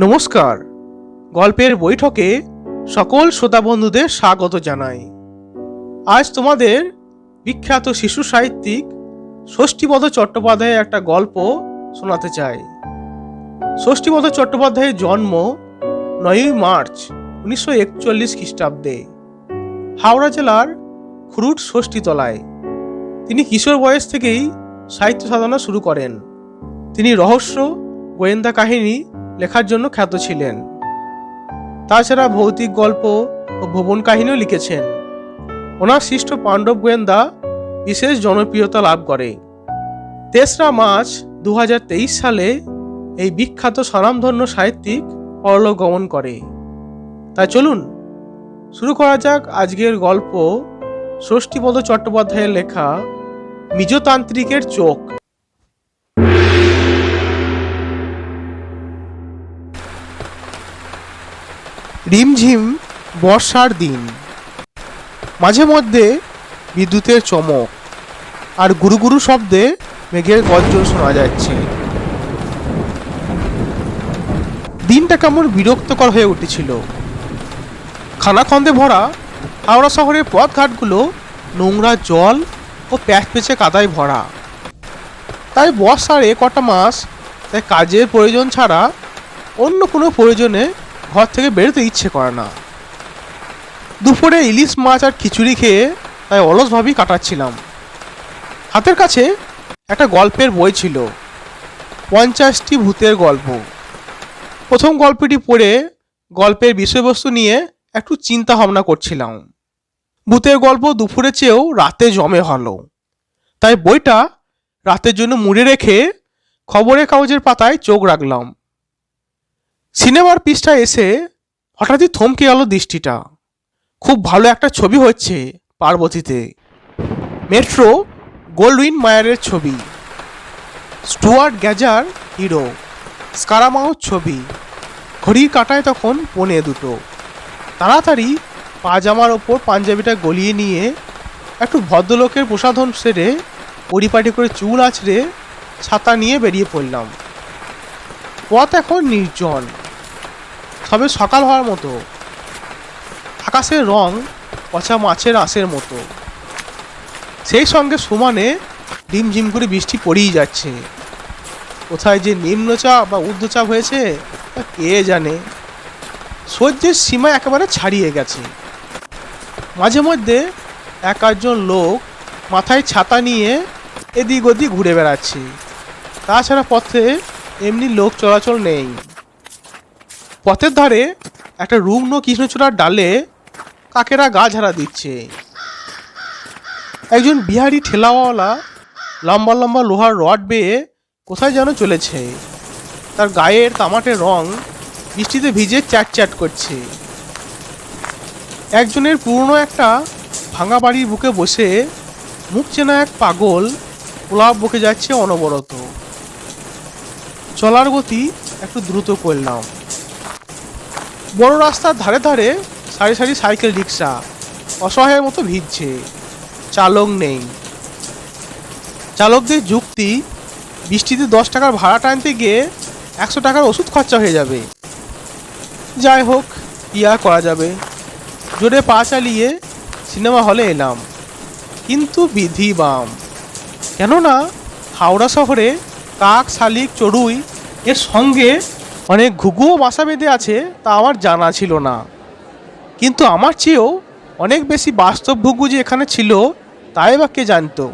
নমস্কার। গল্পের বৈঠকে সকল শ্রোতা বন্ধুদের স্বাগত জানাই। আজ তোমাদের বিখ্যাত শিশু সাহিত্যিক ষষ্ঠীপদ চট্টোপাধ্যায়ের একটা গল্প শোনাতে চাই। ষষ্ঠীপদ চট্টোপাধ্যায়ের জন্ম নয়ই মার্চ উনিশশো একচল্লিশ খ্রিস্টাব্দে হাওড়া জেলার খুরুট ষষ্ঠীতলায়। তিনি কিশোর বয়স থেকেই সাহিত্য সাধনা শুরু করেন। তিনি রহস্য, গোয়েন্দা কাহিনী লেখার জন্য খ্যাত ছিলেন। তাছাড়া ভৌতিক গল্প ও ভুবন কাহিনীও লিখেছেন। ওনার সৃষ্ট পাণ্ডব গোয়েন্দা বিশেষ জনপ্রিয়তা লাভ করে। তেসরা মার্চ দু হাজার তেইশ সালে এই বিখ্যাত স্বনামধন্য সাহিত্যিক পরলোক গমন করে। তাই চলুন, শুরু করা যাক আজকের গল্প ষষ্ঠীপদ চট্টোপাধ্যায়ের লেখা মিজতান্ত্রিকের চোখ। রিমঝিম বর্ষার দিন। মাঝে মধ্যে বিদ্যুতের চমক আর গুরুগুরু শব্দে মেঘের গর্জন শোনা যাচ্ছে। দিনটা কেমন বিরক্তকর হয়ে উঠেছিল। খানাখন্দে ভরা হাওড়া শহরের পথঘাটগুলো নোংরা জল ও প্যাচ পেঁচে কাদায় ভরা। তাই বর্ষার এ কটা মাস তাই কাজের প্রয়োজন ছাড়া অন্য কোনো প্রয়োজনে ঘর থেকে বেরোতে ইচ্ছে করে না। দুপুরে ইলিশ মাছ আর খিচুড়ি খেয়ে তাই অলসভাবেই কাটাচ্ছিলাম। হাতের কাছে একটা গল্পের বই ছিল, পঞ্চাশটি ভূতের গল্প। প্রথম গল্পটি পড়ে গল্পের বিষয়বস্তু নিয়ে একটু চিন্তা ভাবনা করছিলাম। ভূতের গল্প দুপুরে চেয়েও রাতে জমে হলো তাই বইটা রাতের জন্য মুড়ে রেখে খবরের কাগজের পাতায় চোখ রাখলাম। সিনেমার পৃষ্ঠায় এসে হঠাৎই থমকে গেল দৃষ্টিটা। খুব ভালো একটা ছবি হচ্ছে পার্বতীতে। মেট্রো গোল্ডউইন মায়ারের ছবি। Stewart গ্যাজার hero. স্কারামাউর ছবি। ঘড়ির কাটায় তখন পনে দুটো। তাড়াতাড়ি পাজামার ওপর পাঞ্জাবিটা গলিয়ে নিয়ে একটু ভদ্রলোকের প্রসাধন সেরে পরিপাটি করে চুল আছড়ে ছাতা নিয়ে বেরিয়ে পড়লাম। পথ এখন নির্জন। সবে সকাল হওয়ার মতো। আকাশের রং পচা মাছের আঁশের মতো। সেই সঙ্গে সমানে ডিমঝিম করে বৃষ্টি পড়েই যাচ্ছে। কোথায় যে নিম্নচাপ বা ঊর্ধ্বচাপ হয়েছে, তা কে জানে? সহ্যের সীমা একেবারে ছাড়িয়ে গেছে। মাঝে মধ্যে এক আধজন লোক মাথায় ছাতা নিয়ে এদিক ওদিক ঘুরে বেড়াচ্ছে। তাছাড়া পথে এমনি লোক চলাচল নেই। পথের ধারে একটা রুগ্ন কৃষ্ণচূড়ার ডালে কাকেরা গা ঝাড়া দিচ্ছে। একজন বিহারি ঠেলাওয়ালা লম্বা লম্বা লোহার রড বেয়ে কোথায় যেন চলেছে। তার গায়ের তামাটের রং বৃষ্টিতে ভিজে চ্যাট চ্যাট করছে। একজনের পুরনো একটা ভাঙা বাড়ির বুকে বসে মুখ চেনা এক পাগল গোলাপ বকে যাচ্ছে অনবরত। চলার গতি একটু দ্রুত করলাম বড় রাস্তার ধারে ধারে সারি সারি সাইকেল রিক্সা, অসহায়ের মতো ভিজছে, চালক নেই। চালকদের যুক্তি, বৃষ্টিতে দশ টাকার ভাড়া টানতে গিয়ে একশো টাকার ওষুধ খরচা হয়ে যাবে। যাই হোক, কি আর করা যাবে? জোরে পা চালিয়ে সিনেমা হলে এলাম। কিন্তু বিধি বাম। কেননা হাওড়া শহরে কাক, শালিক, চড়ুই এর সঙ্গে অনেক ঘুঘুও বাসা বেঁধে আছে তা আমার জানা ছিল না। কিন্তু আমার চেয়েও অনেক বেশি বাস্তব ঘুঘু যে এখানে ছিল, তাই বা কে জানতো?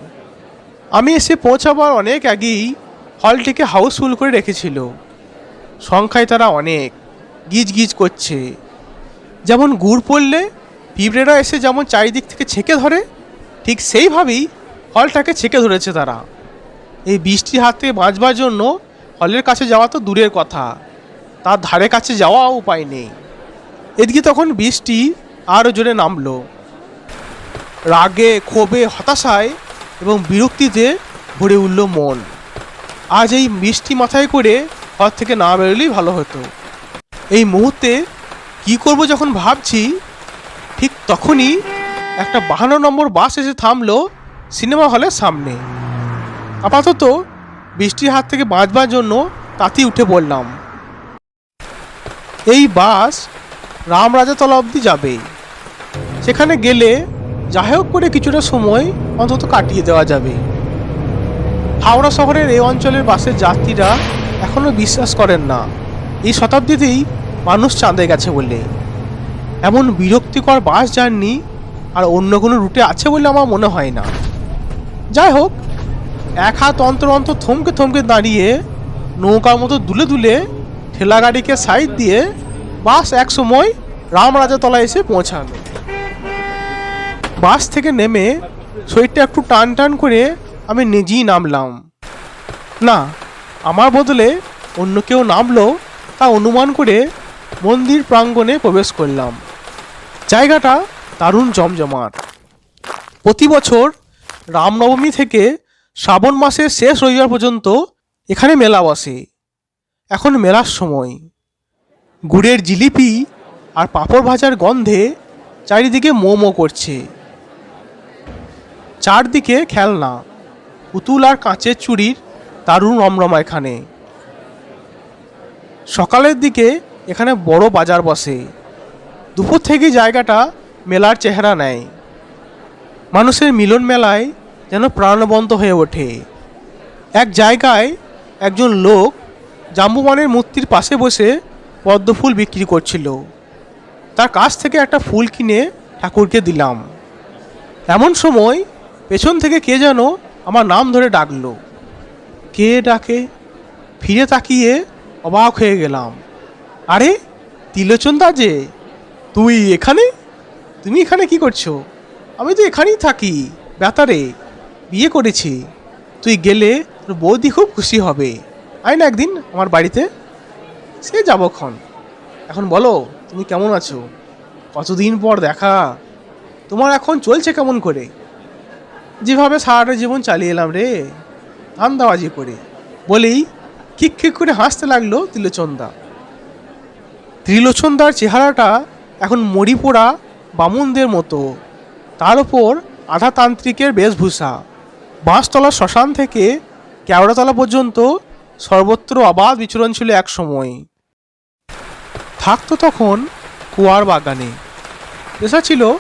আমি এসে পৌঁছাবার অনেক আগেই হলটিকে হাউসফুল করে রেখেছিল। সংখ্যায় তারা অনেক, গিজ গিজ করছে। যেমন গুড় পড়লে পিঁপড়েরা এসে যেমন চারিদিক থেকে ছেঁকে ধরে, ঠিক সেইভাবেই হলটাকে ছেঁকে ধরেছে তারা। এই বৃষ্টির হাত থেকে বাঁচবার জন্য হলের কাছে যাওয়া তো দূরের কথা। তার ধারে কাছে যাওয়া উপায় নেই। এদিকে তখন বৃষ্টি আরও জোরে নামলো। রাগে, ক্ষোভে, হতাশায় এবং বিরক্তিতে ভরে উঠল মন। আজ এই মিষ্টি মাথায় করে ঘর থেকে না বেরোলেই ভালো হতো। এই মুহূর্তে কি করব যখন ভাবছি, ঠিক তখনই একটা বাহান্ন নম্বর বাস এসে থামলো সিনেমা হলের সামনে। আপাতত বৃষ্টির হাত থেকে বাঁচবার জন্য তাতেই উঠে পড়লাম। এই বাস রামরাজাতলা অবধি যাবে। সেখানে গেলে যাই হোক করে কিছুটা সময় অন্তত কাটিয়ে দেওয়া যাবে। হাওড়া শহরের এই অঞ্চলের বাসের যাত্রীরা এখনও বিশ্বাস করেন না। এই শতাব্দীতেই মানুষ চাঁদে গেছে বলে। এমন বিরক্তিকর বাস জার্নি আর অন্য কোনো রুটে আছে বলে আমার মনে হয় না। যাই হোক এক হাত অন্তর অন্তর থমকে থমকে দাঁড়িয়ে নৌকার মতো দুলে দুলে ঠেলা গাড়িকে সাইড দিয়ে বাস এক সময় রামরাজাতলায় এসে পৌঁছালো। বাস থেকে নেমে শরীরটা একটু টান টান করে আমি নিজেই নামলাম। না, আমার বদলে অন্য কেউ নামলো তা অনুমান করে মন্দির প্রাঙ্গণে প্রবেশ করলাম। জায়গাটা দারুণ জমজমাট। প্রতি বছর রামনবমী থেকে শ্রাবণ মাসের শেষ রবিবার পর্যন্ত এখানে মেলা বসে। এখন মেলার সময়। গুড়ের জিলিপি আর পাঁপড় ভাজার গন্ধে চারিদিকে মো মো করছে। চারদিকে খেলনা, পুতুল আর কাঁচের চুরির দারুণ রমরমা এখানে। সকালের দিকে এখানে বড় বাজার বসে। দুপুর থেকে জায়গাটা মেলার চেহারা নেয়। মানুষের মিলন মেলায় যেন প্রাণবন্ত হয়ে ওঠে। এক জায়গায় একজন লোক জাম্বুবানের মূর্তির পাশে বসে পদ্ম ফুল বিক্রি করছিল। তার কাছ থেকে একটা ফুল কিনে ঠাকুরকে দিলাম। এমন সময় পেছন থেকে কে যেন আমার নাম ধরে ডাকলো। কে ডাকে? ফিরে তাকিয়ে অবাক হয়ে গেলাম। আরে, তিলোচন্দা যে, তুই এখানে? তুমি এখানে কি করছ? আমি তো এখানেই থাকি বেতারে বিয়ে করেছি। তুই গেলে তোর বৌদি খুব খুশি হবে। আয় না একদিন আমার বাড়িতে। সে যাব ক্ষণ। এখন বলো, তুমি কেমন আছো? কতদিন পর দেখা? তোমার এখন চলছে কেমন করে? যেভাবে সারাটা জীবন চালিয়ে এলাম রে ধান্দাবাজি করে। বলেই খিক খিক করে হাসতে লাগল ত্রিলোচন্দা। ত্রিলোচন্দার চেহারাটা এখন মরি পোড়া বামুনদের মতো। তার ওপর আধাতান্ত্রিকের বেশভূষা। বাঁশতলা শ্মশান থেকে কেওড়াতলা পর্যন্ত সর্বত্র অবাধ বিচরণ ছিল এক সময়। থাকতো তখন কুয়ার বাগানে। পেশা ছিল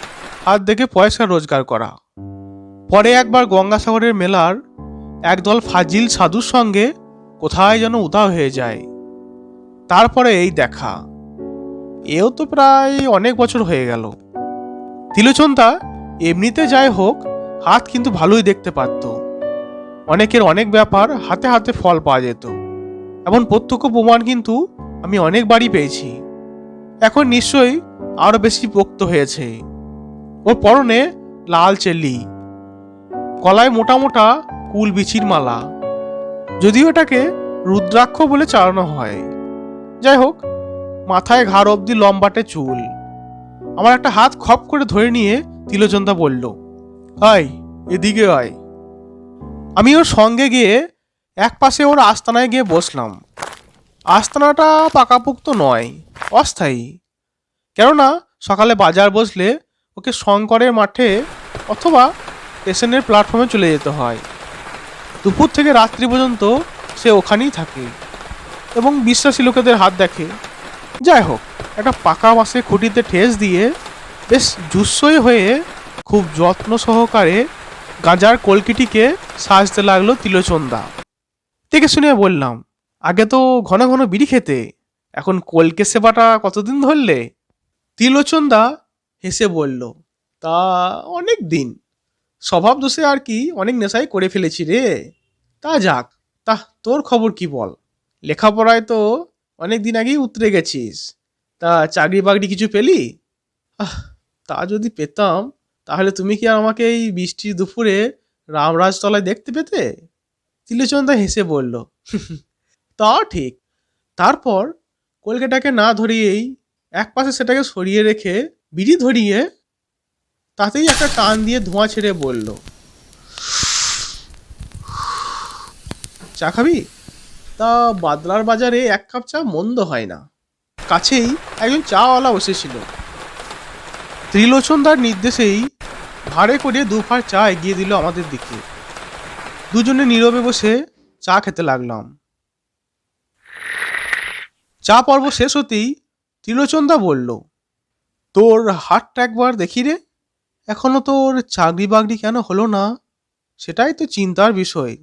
হাত দেখে পয়সা রোজগার করা। পরে একবার গঙ্গাসাগরের মেলার একদল ফাজিল সাধুর সঙ্গে কোথায় যেন উধাও হয়ে যায়। তারপরে এই দেখা। এও তো প্রায় অনেক বছর হয়ে গেল। তিলোচন্দা এমনিতে যাই হোক, হাত কিন্তু ভালোই দেখতে পারত। অনেকের অনেক ব্যাপার হাতে হাতে ফল পাওয়া যেত। এমন প্রত্যক্ষ প্রমাণ কিন্তু আমি অনেকবারই পেয়েছি। এখন নিশ্চয়ই আরও বেশি পোক্ত হয়েছে। ওর পরনে লাল চেলি, গলায় মোটা মোটা কুল বিছির মালা। যদিও এটাকে রুদ্রাক্ষ বলে চালানো হয়। যাই হোক, মাথায় ঘাড় অবধি লম্বাটে চুল। আমার একটা হাত খপ করে ধরে নিয়ে তিলোচন্দা বলল, আয়, এদিকে আয়। আমি ওর সঙ্গে গিয়ে এক পাশে ওর আস্তানায় গিয়ে বসলাম। আস্তানাটা পাকাপুক্ত নয়, অস্থায়ী। কেননা সকালে বাজার বসলে ওকে শঙ্করের মাঠে অথবা স্টেশনের প্ল্যাটফর্মে চলে যেতে হয়। দুপুর থেকে রাত্রি পর্যন্ত সে ওখানেই থাকে এবং বিশ্বাসী লোকেদের হাত দেখে। যাই হোক, একটা পাকা বাসে খুঁটিতে ঠেস দিয়ে বেশ জুস্সই হয়ে খুব যত্ন সহকারে গাঁজার কলকিটিকে সাজতে লাগল তিলোচন্দা। দেখে শুনে বললাম, আগে তো ঘন ঘন বিড়ি খেতে, এখন কলকে সেবাটা কতদিন ধরলে? তিলোচন্দা হেসে বলল, তা অনেক দিন। স্বভাব দোষে আর কি অনেক নেশাই করে ফেলেছি রে। তা যাক তা তোর খবর কি বল? লেখাপড়ায় তো অনেক দিন আগেই উতরে গেছিস। তা চাকরি বাকরি কিছু পেলি? আহ, তা যদি পেতাম তাহলে তুমি কি আর আমাকে এই বৃষ্টির দুপুরে রামরাজতলায় দেখতে পেতে? তিলোচন্দা হেসে বলল, তা ঠিক। তারপর কলকাতাকে না ধরিয়েই এক পাশে সেটাকে সরিয়ে রেখে বিড়ি ধরিয়ে তাতেই একটা টান দিয়ে ধোঁয়া ছেড়ে বলল, চা খাবি? তা বাদলার বাজারে এক কাপ চা মন্দ হয় না। কাছেই একজন চাওয়ালা বসেছিল। ত্রিলোচনদার নির্দেশেই ভাড়ে করে দুফার চা এগিয়ে দিল আমাদের দিকে। দুজনে নীরবে বসে চা খেতে লাগলাম। চা পর্ব শেষ হতেই ত্রিলোচন্দা বলল, তোর হাতটা একবার দেখি রে। এখনও তোর চাকরি বাকরি কেন হলো না? সেটাই তো চিন্তার বিষয়।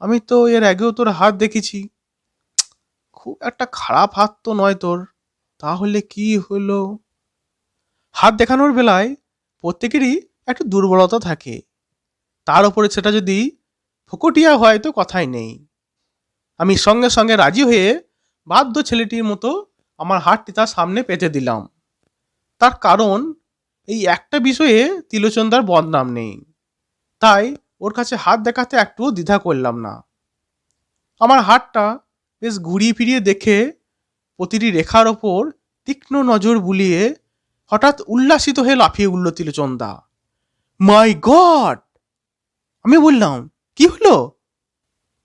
আমি তো এর আগেও তোর হাত দেখেছি। খুব একটা খারাপ হাত তো নয় তোর। তাহলে কি হলো? হাত দেখানোর বেলায় প্রত্যেকেরই একটু দুর্বলতা থাকে। তার উপরে সেটা যদি ফকটিয়া হয় তো কথাই নেই। আমি সঙ্গে সঙ্গে রাজি হয়ে বাধ্য ছেলেটির মতো আমার হাতটি তার সামনে পেতে দিলাম। তার কারণ এই একটা বিষয়ে তিলোচন্দার বদনাম নেই। তাই ওর কাছে হাত দেখাতে একটুও দ্বিধা করলাম না। আমার হাতটা বেশ ঘুরিয়ে ফিরিয়ে দেখে প্রতিটি রেখার ওপর তীক্ষ্ণ নজর বুলিয়ে হঠাৎ উল্লাসিত হয়ে লাফিয়ে উঠল তিলোচন্দা। মাই গড! আমি বললাম, কি হলো?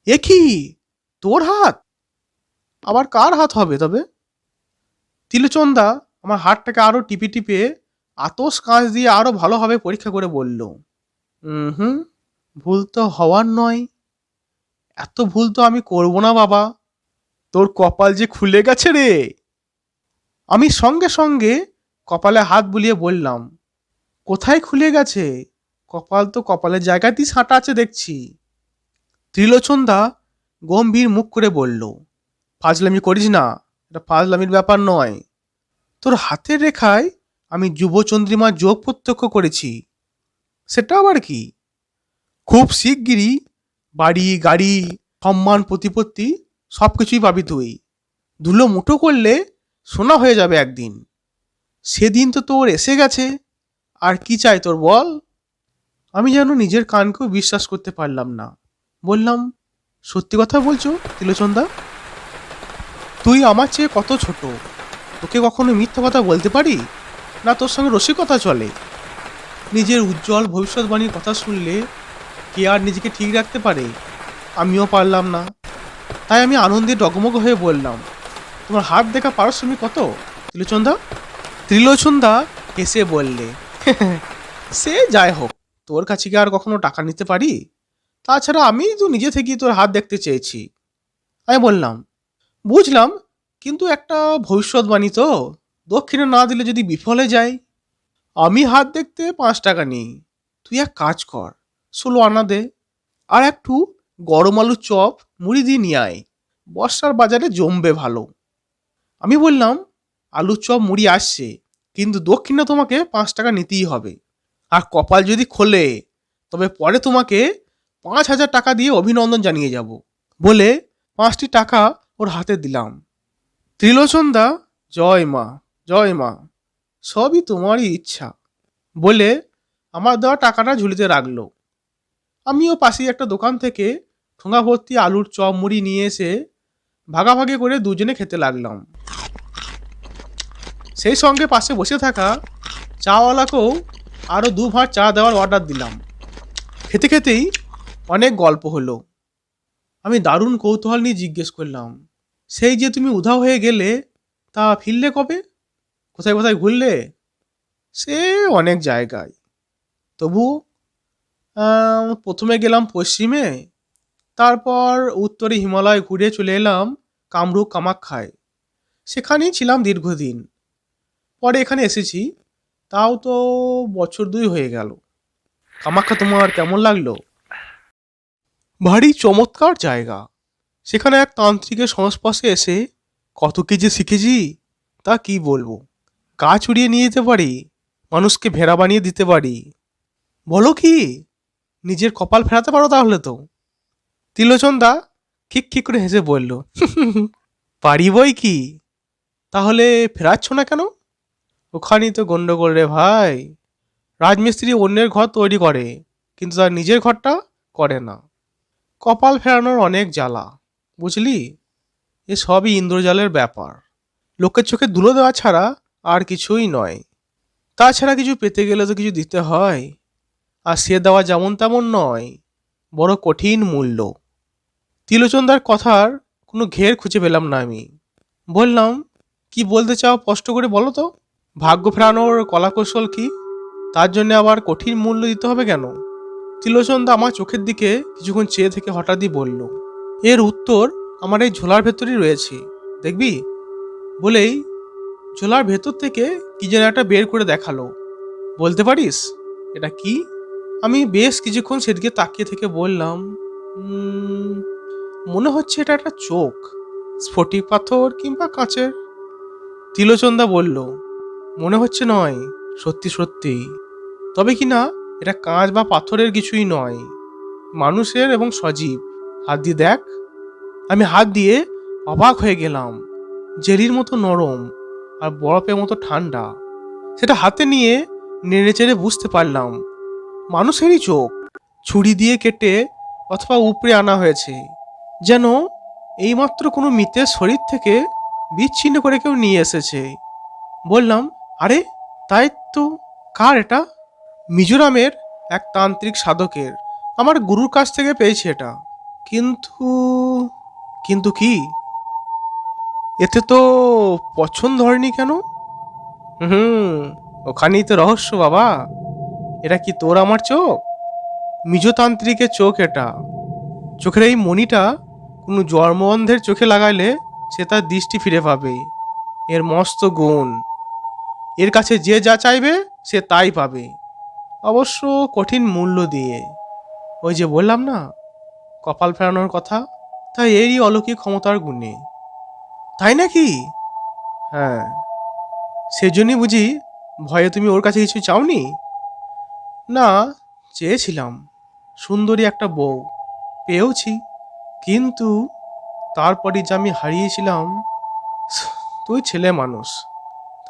এ কি? তোর হাত? আবার কার হাত হবে তবে? তিলোচন্দা আমার হাতটাকে আরও টিপে টিপে আতস কাঁচ দিয়ে আরও ভালোভাবে পরীক্ষা করে বলল হুম, ভুল তো হওয়ার নয়। এত ভুল তো আমি করব না বাবা। তোর কপাল যে খুলে গেছে রে। আমি সঙ্গে সঙ্গে কপালে হাত বুলিয়ে বললাম, কোথায় খুলে গেছে? কপাল তো কপালের জায়গাতেই সাঁটা আছে দেখছি। ত্রিলোচন্দা গম্ভীর মুখ করে বলল, ফাজলামি করিস না, এটা ফাজলামির ব্যাপার নয়। তোর হাতের রেখায় আমি যুবচন্দ্রিমার যোগ প্রত্যক্ষ করেছি। সেটা আবার কি? খুব শিগগিরই বাড়ি, গাড়ি, সম্মান, প্রতিপত্তি সব কিছুই পাবি তুই। ধুলো মুঠো করলে সোনা হয়ে যাবে একদিন। সেদিন তো তোর এসে গেছে। আর কি চাই তোর বল? আমি যেন নিজের কানকেও বিশ্বাস করতে পারলাম না। বললাম, সত্যি কথা বলছো, তিলোচন্দা? তুই আমার চেয়ে কত ছোট? তোকে কখনো মিথ্যা কথা বলতে পারি? না তোর সঙ্গে রসিকতা চলে? নিজের উজ্জ্বল ভবিষ্যৎবাণীর কথা শুনলে কে আর নিজেকে ঠিক রাখতে পারে? আমিও পারলাম না। তাই আমি আনন্দে ডগমগ হয়ে বললাম, তোমার হাত দেখা পারশ্রমিক কত ত্রিলোচন্দা ত্রিলোচন্দা হেসে বললে, সে যাই হোক, তোর কাছে কি আর কখনো টাকা নিতে পারি? তাছাড়া আমি তো নিজে থেকেই তোর হাত দেখতে চেয়েছি। আমি বললাম, বুঝলাম, কিন্তু একটা ভবিষ্যৎবাণী তো, দক্ষিণে না দিলে যদি বিফলে যাই? আমি হাত দেখতে পাঁচ টাকা নিই, তুই এক কাজ কর, ষোলো আনা দে, আর একটু গরম আলুর চপ মুড়ি দিয়ে নিয়ে আয়, বর্ষার বাজারে জমবে ভালো। আমি বললাম আলুর চপ মুড়ি আসছে, কিন্তু দক্ষিণে তোমাকে পাঁচ টাকা নিতেই হবে। আর কপাল যদি খোলে, তবে পরে তোমাকে পাঁচ হাজার টাকা দিয়ে অভিনন্দন জানিয়ে যাব। বলে পাঁচটি টাকা ওর হাতে দিলাম। ত্রিলোচন্দা, জয় মা জয় মা, সবই তোমারই ইচ্ছা। বলে আমার দেওয়া টাকাটা ঝুলিতে রাখল। আমিও পাশেই একটা দোকান থেকে ঠোঙা ভর্তি আলুর চপ মুড়ি নিয়ে এসে ভাগাভাগি করে দুজনে খেতে লাগলাম। সেই সঙ্গে পাশে বসে থাকা চাওয়ালাকেও আরও দু ভাঁড় চা দেওয়ার অর্ডার দিলাম। খেতে খেতেই অনেক গল্প হলো। আমি দারুণ কৌতূহল নিয়ে জিজ্ঞেস করলাম, সেই যে তুমি উধাও হয়ে গেলে, তা ফিরলে কবে? কোথায় কোথায় ঘুরলে? সে অনেক জায়গায়। তবু প্রথমে গেলাম পশ্চিমে, তারপর উত্তরে হিমালয় ঘুরে চলে এলাম কামরূপ কামাখ্যায়। সেখানেই ছিলাম দীর্ঘদিন। পরে এখানে এসেছি, তাও তো বছর দুই হয়ে গেল। কামাখ্যা তোমার কেমন লাগল? ভারী চমৎকার জায়গা। সেখানে এক তান্ত্রিকের সংস্পর্শে এসে কত কি যে শিখেছি, তা কি বলব? গাছ উড়িয়ে নিয়ে যেতে পারি, মানুষকে ভেড়া বানিয়ে দিতে পারি। বলো কি? নিজের কপাল ফেরাতে পারো তাহলে তো। তিলোচন্দা খিক খিক করে হেসে বলল, পারি বই কি? তাহলে ফেরাচ্ছ না কেন? ওখানেই তো গন্ডগোল রে ভাই। রাজমিস্ত্রি অন্যের ঘর তৈরি করে, কিন্তু তার নিজের ঘরটা করে না। কপাল ফেরানোর অনেক জ্বালা, বুঝলি? এ সবই ইন্দ্রজালের ব্যাপার। লোকের চোখে ধুলো দেওয়া ছাড়া আর কিছুই নয়। তাছাড়া কিছু পেতে গেলে তো কিছু দিতে হয়। আর সে দেওয়া যেমন তেমন নয়, বড় কঠিন মূল্য। তিলোচন্দার কথার কোনো ঘের খুঁজে পেলাম না আমি। বললাম, কি বলতে চাও স্পষ্ট করে বলো তো? ভাগ্য ফেরানোর কলাকৌশল কি? তার জন্য আবার কঠিন মূল্য দিতে হবে কেন? তিলোচন্দা আমার চোখের দিকে কিছুক্ষণ চেয়ে থেকে হঠাৎই বলল, এর উত্তর আমার এই ঝোলার ভেতরেই রয়েছে। দেখবি? বলেই ঝোলার ভেতর থেকে কি যেন একটা বের করে দেখাল। বলতে পারিস? এটা কি? আমি বেশ কিছুক্ষণ সেদিকে তাকিয়ে থেকে বললাম মনে হচ্ছে এটা একটা চোখ, স্ফটিক পাথর কিংবা কাঁচের। তিলোচন্দা বলল মনে হচ্ছে নয়, সত্যি সত্যি। তবে কি না, এটা কাঁচ বা পাথরের কিছুই নয়। মানুষের এবং সজীব। হাত দিয়ে দেখ। আমি হাত দিয়ে অবাক হয়ে গেলাম। জেলির মতো নরম আর বরফের মতো ঠান্ডা। সেটা হাতে নিয়ে নেড়ে চেড়ে বুঝতে পারলাম, মানুষেরই চোখ। ছুরি দিয়ে কেটে অথবা উপড়ে আনা হয়েছে। যেন এইমাত্র কোনো মৃতের শরীর থেকে বিচ্ছিন্ন করে কেউ নিয়ে এসেছে। বললাম আরে, তাই তো। কার এটা? মিজোরামের এক তান্ত্রিক সাধকের। আমার গুরুর কাছ থেকে পেয়েছি এটা। কিন্তু কিন্তু কি? এতে তো পছন্দ হয়নি কেন? হুম, ওখানেই তো রহস্য বাবা। এটা কি তোর আমার চোখ? মিজোতান্ত্রিকের চোখ এটা। চোখের এই মণিটা কোনো জন্মবন্ধের চোখে লাগাইলে সে তার দৃষ্টি ফিরে পাবে। এর মস্ত গুণ। এর কাছে যে যা চাইবে সে তাই পাবে। অবশ্য কঠিন মূল্য দিয়ে। ওই যে বললাম না, কপাল ফেরানোর কথা, তাই এরই অলৌকিক ক্ষমতার গুণে। তাই নাকি? হ্যাঁ। সেজন্যই বুঝি ভয়ে তুমি ওর কাছে কিছু চাওনি? না, চেয়েছিলাম। সুন্দরী একটা বউ, পেয়েওছি। কিন্তু তারপরই যে আমি হারিয়েছিলাম তুই ছেলে মানুষ।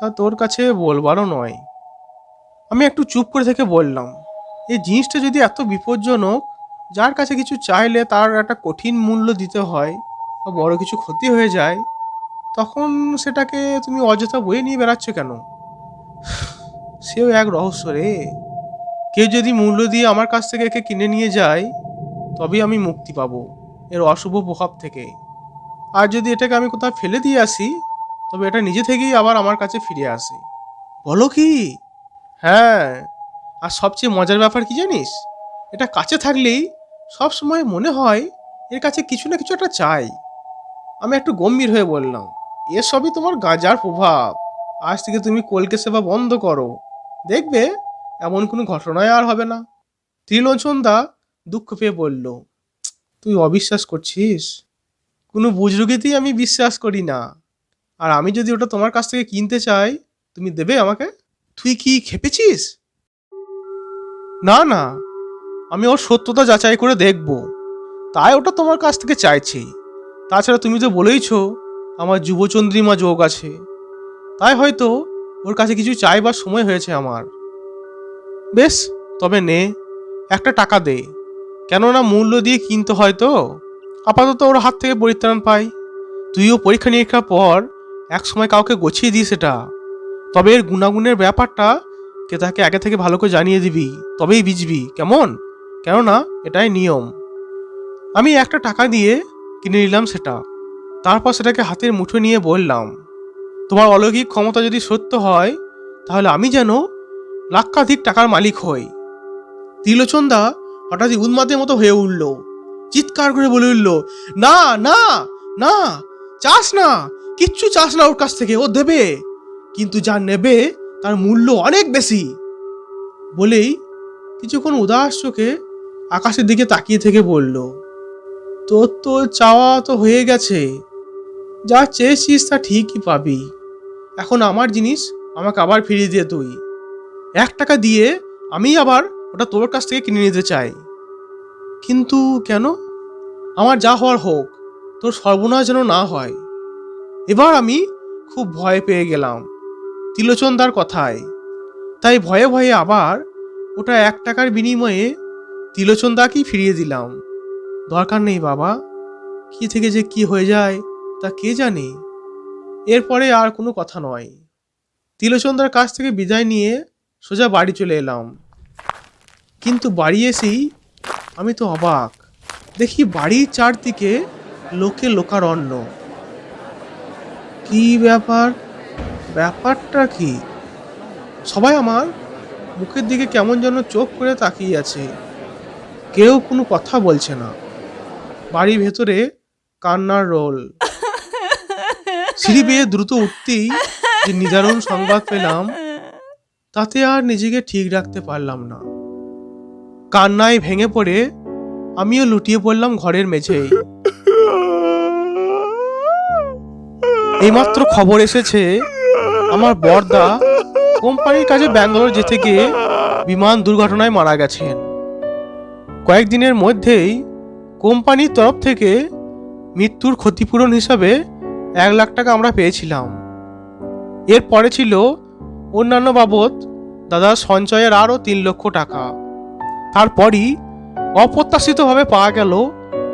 তা তোর কাছে বলবারও নয়। আমি একটু চুপ করে থেকে বললাম, এই জিনিসটা যদি এত বিপজ্জনক, যার কাছে কিছু চাইলে তার একটা কঠিন মূল্য দিতে হয় বা বড় কিছু ক্ষতি হয়ে যায়, তখন সেটাকে তুমি অযথা বয়ে নিয়ে বেড়াচ্ছ কেন? সেও এক রহস্য রে। কেউ যদি মূল্য দিয়ে আমার কাছ থেকে একে কিনে নিয়ে যায়, তবেই আমি মুক্তি পাবো, এর অশুভ প্রভাব থেকে। আর যদি এটাকে আমি কোথাও ফেলে দিয়ে আসি তবে এটা নিজে থেকেই আবার আমার কাছে ফিরে আসে। বলো কি? হ্যাঁ আর সবচেয়ে মজার ব্যাপার কি জানিস? এটা কাছে থাকলেই সব সময় মনে হয় এর কাছে কিছু না কিছু একটা চাই। আমি একটু গম্ভীর হয়ে বললাম এসবই তোমার গাঁজার প্রভাব। আজ থেকে তুমি কলকে সেবা বন্ধ করো। দেখবে, এমন কোনো ঘটনাই আর হবে না। ত্রিলোচনদা দুঃখ পেয়ে বলল, তুই অবিশ্বাস করছিস? কোনো বুজরুগিতেই আমি বিশ্বাস করি না। আর আমি যদি ওটা তোমার কাছ থেকে কিনতে চাই, তুমি দেবে আমাকে? তুই কি খেপেছিস? না না। আমি ওর সত্যতা যাচাই করে দেখব। তাই ওটা তোমার কাছ থেকে চাইছি। তাছাড়া তুমি তো বলেইছ, আমার যুবচন্দ্রিমা যোগ আছে। তাই হয়তো ওর কাছে কিছু চাইবার সময় হয়েছে আমার। বেশ, তবে নে, একটা টাকা দে। কেননা মূল্য দিয়ে কিনতে হয় তো। আপাতত ওর হাত থেকে পরিত্রাণ পাই। তুইও পরীক্ষা নিরীক্ষার পর এক সময় কাউকে গছিয়ে দিস এটা তবে এর গুণাগুণের ব্যাপারটা কে তাকে আগে থেকে ভালো করে জানিয়ে দিবি, তবেই বিজবি কেমন? কেননা এটাই নিয়ম। আমি একটা টাকা দিয়ে কিনে নিলাম সেটা। তারপর সেটাকে হাতের মুঠো নিয়ে বললাম, তোমার অলৌকিক ক্ষমতা যদি সত্য হয়, তাহলে আমি যেন লাক্ষাধিক টাকার মালিক হই। ত্রিলোচনদা হঠাৎই উন্মাদের মতো হয়ে উঠল। চিৎকার করে বলে উঠল, না না না, চাস না কিচ্ছু চাস না ওর কাছ থেকে, ও দেবে। কিন্তু যা নেবে, তার মূল্য অনেক বেশি। বলেই কিছুক্ষণ উদাস চোখে আকাশের দিকে তাকিয়ে থেকে বলল, তোর তো চাওয়া তো হয়ে গেছে। যা চেয়েছিস তা ঠিকই পাবি। এখন আমার জিনিস আমাকে আবার ফিরিয়ে দিয়ে তুই। এক টাকা দিয়ে আমি আবার ওটা তোর কাছ থেকে কিনে নিতে চাই। কিন্তু কেন? আমার যা হওয়ার হোক, তোর সর্বনাশ যেন না হয়। এবার আমি খুব ভয় পেয়ে গেলাম তিলোচন্দার কথায়। তাই ভয়ে ভয়ে আবার ওটা এক টাকার বিনিময়ে তিলোচন্দাকেই ফিরিয়ে দিলাম। দরকার নেই বাবা, কি থেকে যে কি হয়ে যায় তা কে জানে? এরপরে আর কোনো কথা নয়। তিলোচন্দার কাছ থেকে বিদায় নিয়ে সোজা বাড়ি চলে এলাম। কিন্তু বাড়ি এসেই আমি তো অবাক। দেখি বাড়ির চারদিকে লোকে লোকারণ্য। কি ব্যাপার? ব্যাপারটা কি? সবাই আমার মুখের দিকে কেমন যেন চোখ করে তাকিয়ে আছে। কেউ কোনো কথা বলছে না। বাড়ির ভেতরে কান্নার রোল। সিঁড়ি বেয়ে দ্রুত উঠতেই যে নিদারুণ সংবাদ পেলাম, তাতে আর নিজেকে ঠিক রাখতে পারলাম না। কান্নায় ভেঙে পড়ে আমিও লুটিয়ে পড়লাম ঘরের মেঝেই এইমাত্র খবর এসেছে, আমার বর্দা কোম্পানির কাজে ব্যাঙ্গালোর যেতে গিয়ে বিমান দুর্ঘটনায় মারা গেছেন। কয়েকদিনের মধ্যেই কোম্পানির তরফ থেকে মৃত্যুর ক্ষতিপূরণ হিসাবে এক লাখ টাকা আমরা পেয়েছিলাম। এরপরে ছিল অন্যান্য বাবদ দাদার সঞ্চয়ের আরও তিন লক্ষ টাকা। তারপরই অপ্রত্যাশিতভাবে পাওয়া গেল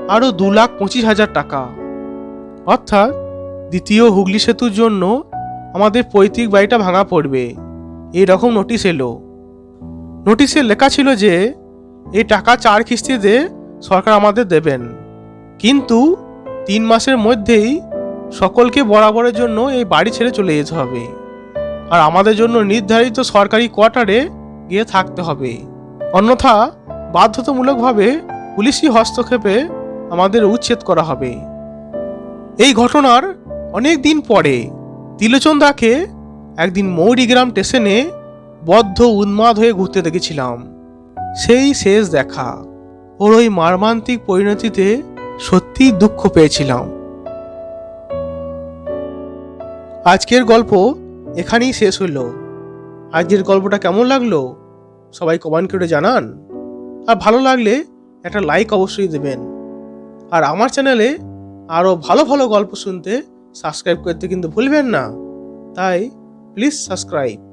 আরও দু লাখ পঁচিশ হাজার টাকা। অর্থাৎ দ্বিতীয় হুগলি সেতুর জন্য আমাদের পৈতৃক বাড়িটা ভাঙা পড়বে। এই রকম নোটিশ এলো নোটিশে লেখা ছিল যে, এই টাকা চার কিস্তিতে সরকার আমাদের দেবেন। কিন্তু তিন মাসের মধ্যেই সকলকে বরাবরের জন্য এই বাড়ি ছেড়ে চলে যেতে হবে। আর আমাদের জন্য নির্ধারিত সরকারি কোয়ার্টারে গিয়ে থাকতে হবে। অন্যথা বাধ্যতামূলকভাবে পুলিশি হস্তক্ষেপে আমাদের উচ্ছেদ করা হবে। এই ঘটনার অনেক দিন পরে তিলোচন্দাকে একদিন মৌরিগ্রাম স্টেশনে বদ্ধ উন্মাদ হয়ে ঘুরতে দেখেছিলাম। সেই শেষ দেখা। ওর ওই মার্মান্তিক পরিণতিতে সত্যিই দুঃখ পেয়েছিলাম। আজকের গল্প এখানেই শেষ হলো। আজকের গল্পটা কেমন লাগল সবাই কমেন্ট করে জানান। আর ভালো লাগলে একটা লাইক অবশ্যই দেবেন। আর আমার চ্যানেলে আরও ভালো ভালো গল্প শুনতে সাবস্ক্রাইব করতে কিন্তু ভুলবেন না। তাই প্লিজ সাবস্ক্রাইব